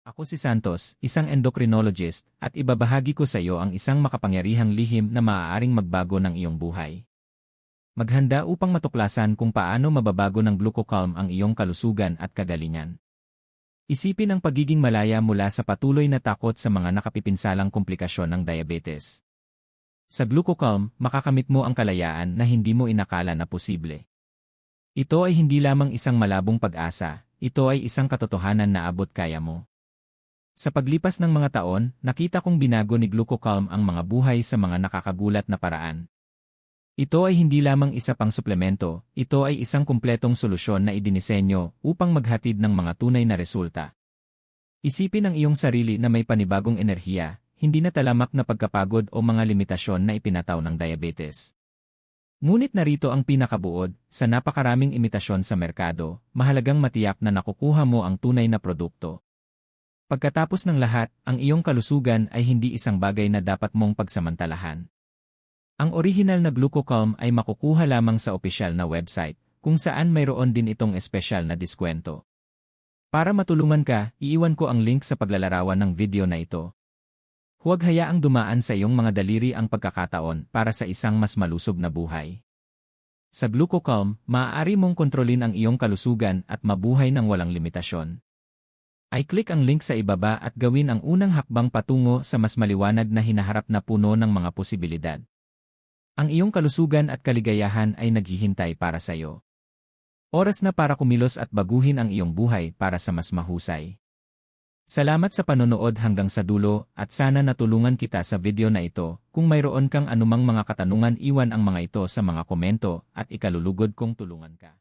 Ako si Santos, isang endocrinologist, at ibabahagi ko sa iyo ang isang makapangyarihang lihim na maaaring magbago ng iyong buhay. Maghanda upang matuklasan kung paano mababago ng glucocalm ang iyong kalusugan at kagalingan. Isipin ang pagiging malaya mula sa patuloy na takot sa mga nakapipinsalang komplikasyon ng diabetes. Sa glucocalm, makakamit mo ang kalayaan na hindi mo inakala na posible. Ito ay hindi lamang isang malabong pag-asa, ito ay isang katotohanan na abot kaya mo. Sa paglipas ng mga taon, nakita kong binago ni Glucocalm ang mga buhay sa mga nakakagulat na paraan. Ito ay hindi lamang isa pang suplemento, ito ay isang kumpletong solusyon na idinisenyo upang maghatid ng mga tunay na resulta. Isipin ang iyong sarili na may panibagong enerhiya, hindi na talamak na pagkapagod o mga limitasyon na ipinataw ng diabetes. Ngunit narito ang pinakabuod, sa napakaraming imitasyon sa merkado, mahalagang matiyak na nakukuha mo ang tunay na produkto. Pagkatapos ng lahat, ang iyong kalusugan ay hindi isang bagay na dapat mong pagsamantalahan. Ang original na Glucocalm ay makukuha lamang sa opisyal na website, kung saan mayroon din itong espesyal na diskwento. Para matulungan ka, iiwan ko ang link sa paglalarawan ng video na ito. Huwag hayaang dumaan sa iyong mga daliri ang pagkakataon para sa isang mas malusog na buhay. Sa Glucocalm, maaari mong kontrolin ang iyong kalusugan at mabuhay ng walang limitasyon. I-click ang link sa ibaba at gawin ang unang hakbang patungo sa mas maliwanag na hinaharap na puno ng mga posibilidad. Ang iyong kalusugan at kaligayahan ay naghihintay para sa iyo. Oras na para kumilos at baguhin ang iyong buhay para sa mas mahusay. Salamat sa panonood hanggang sa dulo at sana natulungan kita sa video na ito. Kung mayroon kang anumang mga katanungan iwan ang mga ito sa mga komento at ikalulugod kong tulungan ka.